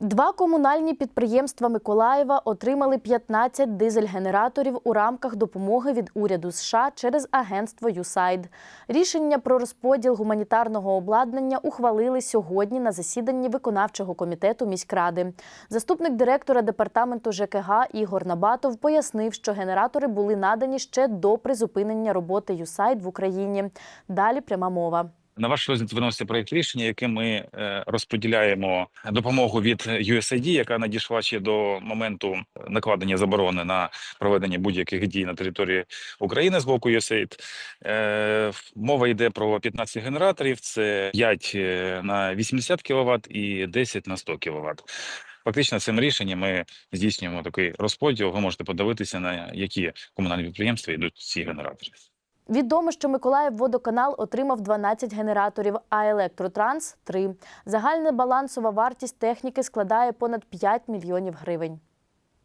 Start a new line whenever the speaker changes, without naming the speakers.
Два комунальні підприємства Миколаєва отримали 15 дизель-генераторів у рамках допомоги від уряду США через агентство USAID. Рішення про розподіл гуманітарного обладнання ухвалили сьогодні на засіданні виконавчого комітету міськради. Заступник директора департаменту ЖКГ Ігор Набатов пояснив, що генератори були надані ще до призупинення роботи USAID в Україні. Далі пряма мова.
На ваш розгляд виноситься проект рішення, яким ми е, розподіляємо допомогу від USAID, яка надійшла ще до моменту накладення заборони на проведення будь-яких дій на території України з боку USAID. Е, Мова йде про 15 генераторів: це 5 на 80 кВт і 10 на 100 кВт. Фактично, цим рішенням ми здійснюємо такий розподіл. Ви можете подивитися на які комунальні підприємства йдуть ці генератори.
Відомо, що Миколаїв водоканал отримав 12 генераторів, а Електротранс 3. Загальна балансова вартість техніки складає понад 5 мільйонів гривень.